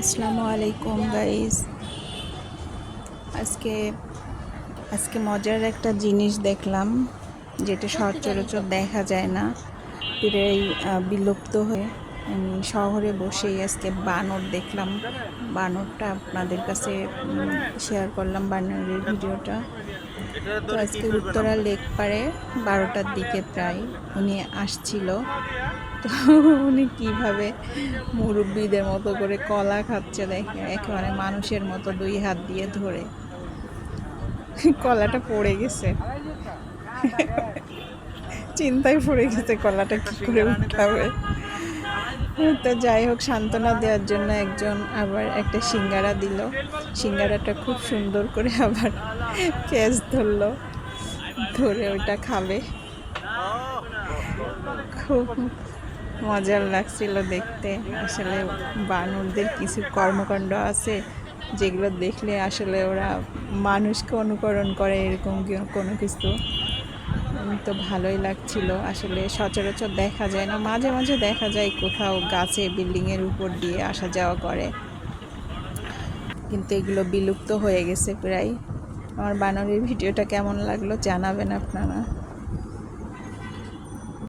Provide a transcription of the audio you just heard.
আসসালামু আলাইকুম গাইস আজকে আজকে মজার একটা জিনিস দেখলাম, যেটা সচরাচর দেখা যায় না। প্রায় বিলুপ্ত হয়ে আমি শহরে বসেই আজকে বানর দেখলাম। বানরটা আপনাদের কাছে শেয়ার করলাম বানরের ভিডিওটা। তো আজকে উত্তরা লেক পারে বারোটার দিকে প্রায় উনি আসছিল। তো উনি কীভাবে মুরব্বীদের মতো করে কলা খাচ্ছে দেখে একেবারে মানুষের মতো দুই হাত দিয়ে ধরে। কলাটা পড়ে গেছে। চিন্তায় পড়ে গেছে কলাটা কি করে উঠাবে। তো যাই হোক, সান্ত্বনা দেওয়ার জন্য একজন আবার একটা সিঙ্গারা দিল। সিঙ্গারাটা খুব সুন্দর করে আবার ক্যাচ ধরলো। ধরে ওটা খাবে। খুব মজার লাগছিল দেখতে। আসলে বানরদের কিছু কর্মকাণ্ড আছে যেগুলো দেখলে আসলে ওরা মানুষকে অনুকরণ করে এরকম কোনো কিছু। তো ভালোই লাগছিল। আসলে সচরাচর দেখা যায় না, মাঝে মাঝে দেখা যায় কোথাও গাছে বিল্ডিংয়ের উপর দিয়ে আসা যাওয়া করে। কিন্তু এগুলো বিলুপ্ত হয়ে গেছে প্রায়। আমার বানরের ভিডিওটা কেমন লাগল জানাবেন আপনারা।